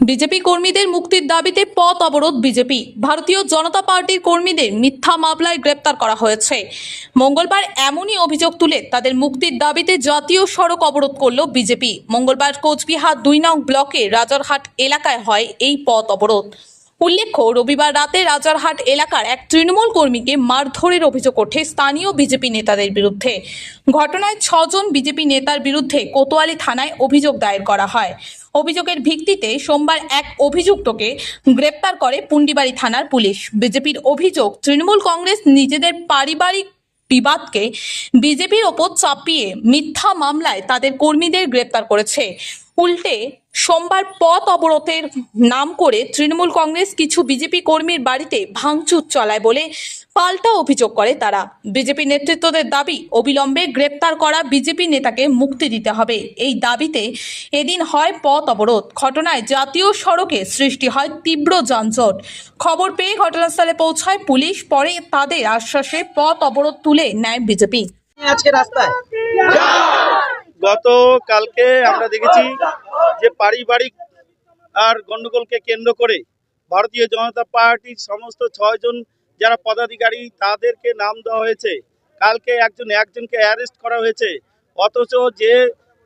BJP কর্মীদের মুক্তির দাবিতে পথ অবরোধ বিজেপি। ভারতীয় জনতা পার্টির কর্মীদের মিথ্যা মামলায় গ্রেপ্তার করা হয়েছে। মঙ্গলবার এমনই অভিযোগ তুলে তাদের মুক্তির দাবিতে জাতীয় সড়ক অবরোধ করল বিজেপি। মঙ্গলবার কোচবিহার দুই নং ব্লকে রাজারহাট এলাকায় হয় এই পথ অবরোধ। উল্লেখ্য, রবিবার রাতে রাজারহাট এলাকার এক তৃণমূল কর্মীকে মারধরের অভিযোগ ওঠে স্থানীয় বিজেপি নেতাদের বিরুদ্ধে। ঘটনায় ছজন বিজেপি নেতার বিরুদ্ধে কোতোয়ালি থানায় অভিযোগ দায়ের করা হয়। অভিযোগের ভিত্তিতে সোমবার এক অভিযুক্তকে গ্রেপ্তার করে পুন্ডিবাড়ি থানার পুলিশ। বিজেপির অভিযোগ, তৃণমূল কংগ্রেস নিজেদের পারিবারিক বিবাদকে বিজেপির ওপর চাপিয়ে মিথ্যা মামলায় তাদের কর্মীদের গ্রেপ্তার করেছে। উল্টে সোমবার পথ অবরোধের নাম করে তৃণমূল কংগ্রেস কিছু বিজেপি কর্মীর বাড়িতে ভাঙচুর চলায় বলে পাল্টা অভিযোগ করে তারা। বিজেপি নেতৃত্বদের দাবি, অবিলম্বে গ্রেপ্তার করা বিজেপি নেতাকে মুক্তি দিতে হবে। এই দাবিতে এদিন হয় পথ অবরোধ। ঘটনায় জাতীয় সড়কে সৃষ্টি হয় তীব্র যানজট। খবর পেয়ে ঘটনাস্থলে পৌঁছায় পুলিশ। পরে তাদের আশ্বাসে পথ অবরোধ তুলে নেয় বিজেপি। আজকে রাস্তায়। গত কালকে আমরা দেখেছি যে পারিবারিক আর গন্ডগোলকে কেন্দ্র করে ভারতীয় জনতা পার্টির সমস্ত ছয়জন যারা পদাধিকারী তাদেরকে নাম দেওয়া হয়েছে। কালকে একজন একজনকে অ্যারেস্ট করা হয়েছে। অথচ যে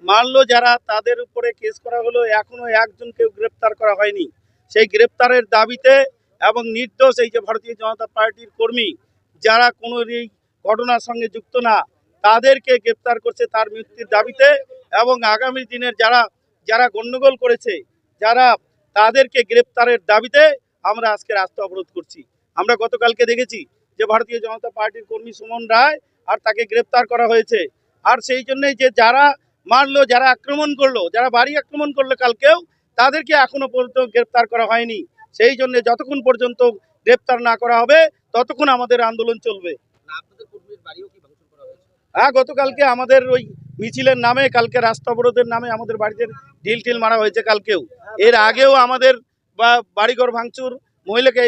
মারলো যারা তাদের উপরে কেস করা হলো, এখনও একজনকেও গ্রেপ্তার করা হয়নি। সেই গ্রেপ্তারের দাবিতে এবং নির্দোষ এই যে ভারতীয় জনতা পার্টির কর্মী, যারা কোনো এই ঘটনার সঙ্গে যুক্ত না তাদেরকে গ্রেপ্তার করছে তার মুক্তির দাবিতে এবং আগামী দিনের যারা যারা গণ্ডগোল করেছে, যারা তাদেরকে গ্রেপ্তারের দাবিতে আমরা আজকে রাস্তা অবরোধ করছি। আমরা গতকালকে দেখেছি যে ভারতীয় জনতা পার্টির কর্মী সুমন রায় আর তাকে গ্রেপ্তার করা হয়েছে। আর সেই জন্যই যে যারা মারলো, যারা আক্রমণ করল, যারা বাড়ি আক্রমণ করল কালকেও, তাদেরকে এখনও পর্যন্ত গ্রেপ্তার করা হয়নি। সেই জন্য যতক্ষণ পর্যন্ত গ্রেপ্তার না করা হবে, ততক্ষণ আমাদের আন্দোলন চলবে। আপনাদের বাড়িও কি হ্যাঁ গতকালকে আমাদের ওই মিছিলের নামে, কালকে রাস্তা অবরোধের নামে আমাদের বাড়িতে ঢিল টিল মারা হয়েছে কালকেও। এর আগেও আমাদের বা বাড়িঘর ভাঙচুর মহিলাকে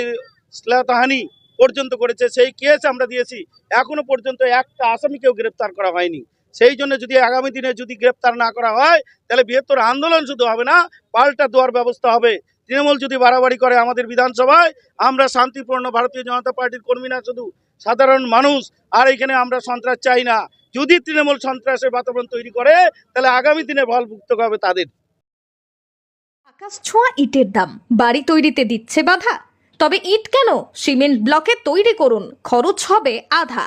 শ্লাতাহানি পর্যন্ত করেছে। সেই কেস আমরা দিয়েছি। এখনও পর্যন্ত একটা আসামিকেও গ্রেপ্তার করা হয়নি। সেই জন্য যদি আগামী দিনে যদি গ্রেপ্তার না করা হয়, তাহলে বৃহত্তর আন্দোলন শুধু হবে না, পাল্টা দেওয়ার ব্যবস্থা হবে। তৃণমূল যদি বাড়াবাড়ি করে আমাদের বিধানসভায়, আমরা শান্তিপূর্ণ ভারতীয় জনতা পার্টির কর্মী না, শুধু সাধারণ মানুষ, আর এখানে আমরা সন্ত্রাস চাই না। যদি তৃণমূল সন্ত্রাসের বাতাবরণ তৈরি করে, তাহলে আগামী দিনে ফল ভুক্ত হবে তাদের। আকাশ ছোঁয়া ইটের দাম। বাড়ি তৈরিতে দিচ্ছে বাধা। তবে ইট কেন? সিমেন্ট ব্লকে তৈরি করুন। খরচ হবে আধা।